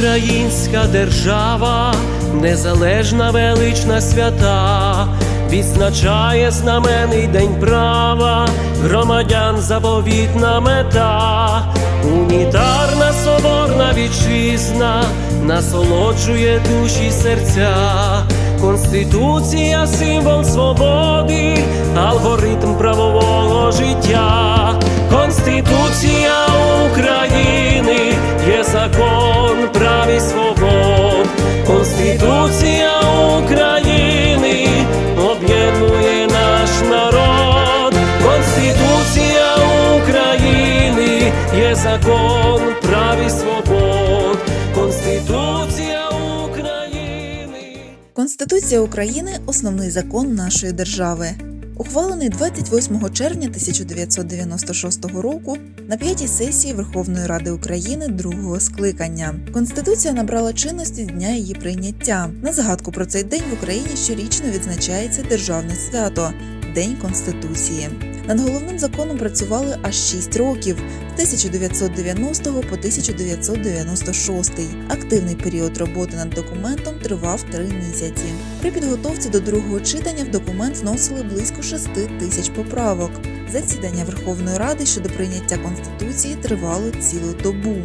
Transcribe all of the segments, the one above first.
українська держава, незалежна велична свята, відзначає знаменний день права, громадян заповітна мета, унітарна соборна вітчизна, насолоджує душі серця. Конституція символ свободи, алгоритм правового життя. Конституція є закон прав і свобод. Конституція України. Конституція України основний закон нашої держави. Ухвалений 28 червня 1996 року на п'ятій сесії Верховної Ради України другого скликання. Конституція набрала чинності з дня її прийняття. На згадку про цей день в Україні щорічно відзначається державне свято День Конституції. Над головним законом працювали аж 6 років з 1990 по 1996. Активний період роботи над документом тривав 3 місяці. При підготовці до другого читання в документ вносили близько 6 тисяч поправок. Засідання Верховної Ради щодо прийняття Конституції тривало цілу добу.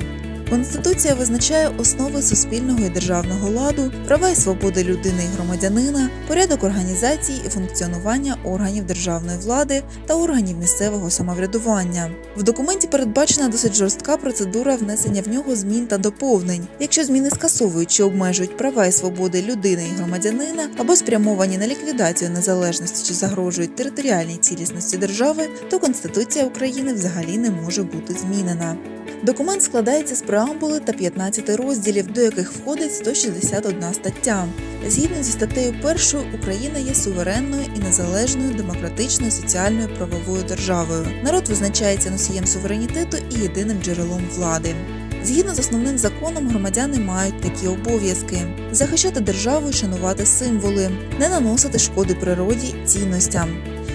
Конституція визначає основи суспільного і державного ладу, права і свободи людини і громадянина, порядок організації і функціонування органів державної влади та органів місцевого самоврядування. В документі передбачена досить жорстка процедура внесення в нього змін та доповнень. Якщо зміни скасовують чи обмежують права і свободи людини і громадянина або спрямовані на ліквідацію незалежності чи загрожують територіальній цілісності держави, то Конституція України взагалі не може бути змінена. Документ складається з преамбули та 15 розділів, до яких входить 161 стаття. Згідно зі статтею 1, Україна є суверенною і незалежною демократичною соціальною правовою державою. Народ визначається носієм суверенітету і єдиним джерелом влади. Згідно з основним законом, громадяни мають такі обов'язки: захищати державу і шанувати символи, не наносити шкоди природі цінностям,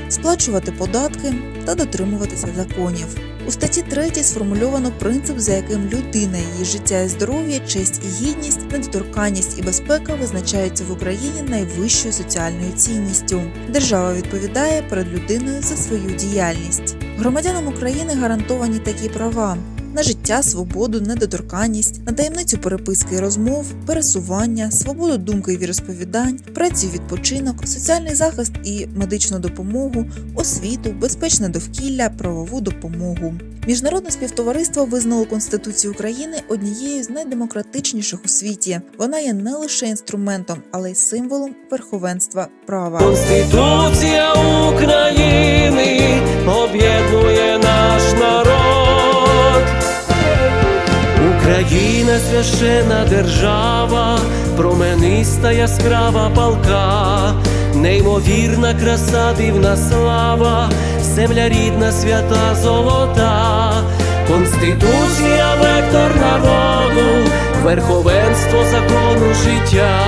сплачувати податки та дотримуватися законів. У статті 3 сформульовано принцип, за яким людина, її життя і здоров'я, честь і гідність, недоторканність і безпека визначаються в Україні найвищою соціальною цінністю. Держава відповідає перед людиною за свою діяльність. Громадянам України гарантовані такі права. На життя, свободу, недоторканність, на таємницю переписки і розмов, пересування, свободу думки і віросповідань, працю і відпочинок, соціальний захист і медичну допомогу, освіту, безпечне довкілля, правову допомогу. Міжнародне співтовариство визнало Конституцію України однією з найдемократичніших у світі. Вона є не лише інструментом, але й символом верховенства права. Конституція України об'єднує наш народ. Україна священна держава, промениста яскрава палка, неймовірна краса, дивна слава, земля рідна, свята золота, Конституція вектор народу, верховенство закону життя.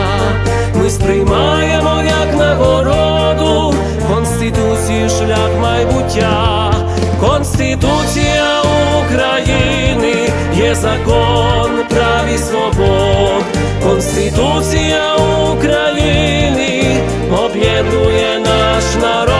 Ми сприймаємо як нагороду Конституцію шлях майбуття, Конституція України є закон прав і свобод, Конституція України об'єднує наш народ,